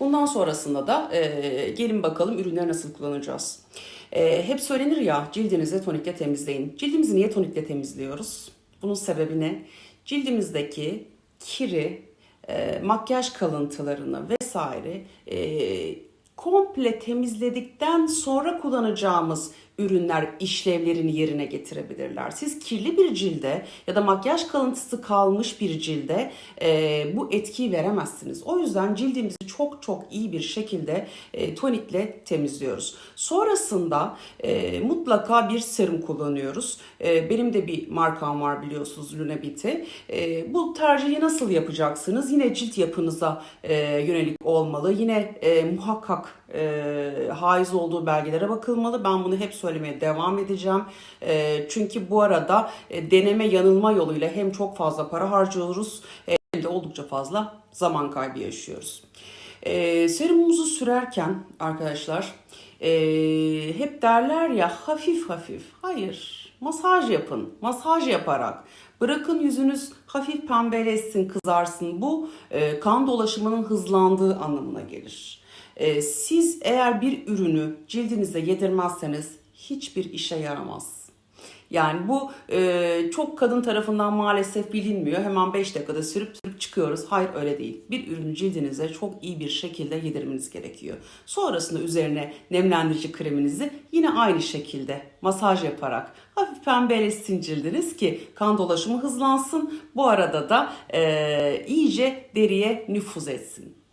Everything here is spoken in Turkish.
Bundan sonrasında da e, gelin bakalım ürünleri nasıl kullanacağız. E, hep söylenir ya cildinizi tonikle temizleyin. Cildimizi niye tonikle temizliyoruz? Bunun sebebi ne? Cildimizdeki kiri, e, makyaj kalıntılarını vesaire e, komple temizledikten sonra kullanacağımız ürünler işlevlerini yerine getirebilirler. Siz kirli bir cilde ya da makyaj kalıntısı kalmış bir cilde e, bu etkiyi veremezsiniz. O yüzden cildimizi çok çok iyi bir şekilde e, tonikle temizliyoruz. Sonrasında e, mutlaka bir serum kullanıyoruz. E, benim de bir markam var biliyorsunuz Lunabit'i. E, bu tercihi nasıl yapacaksınız? Yine cilt yapınıza e, yönelik olmalı. Yine e, muhakkak e, haiz olduğu belgelere bakılmalı. Ben bunu hep söylemeye devam edeceğim. E, çünkü bu arada e, deneme yanılma yoluyla hem çok fazla para harcıyoruz e, hem de oldukça fazla zaman kaybı yaşıyoruz. E, serumumuzu sürerken arkadaşlar e, hep derler ya hafif hafif. Hayır masaj yapın. Masaj yaparak bırakın yüzünüz hafif pembeleşsin kızarsın. Bu e, kan dolaşımının hızlandığı anlamına gelir. E, siz eğer bir ürünü cildinize yedirmezseniz hiçbir işe yaramaz. Yani bu e, çok kadın tarafından maalesef bilinmiyor. Hemen 5 dakikada sürüp sürüp çıkıyoruz. Hayır öyle değil. Bir ürünü cildinize çok iyi bir şekilde yedirmeniz gerekiyor. Sonrasında üzerine nemlendirici kreminizi yine aynı şekilde masaj yaparak hafif pembeleşsin cildiniz ki kan dolaşımı hızlansın. Bu arada da e, iyice deriye nüfuz etsin.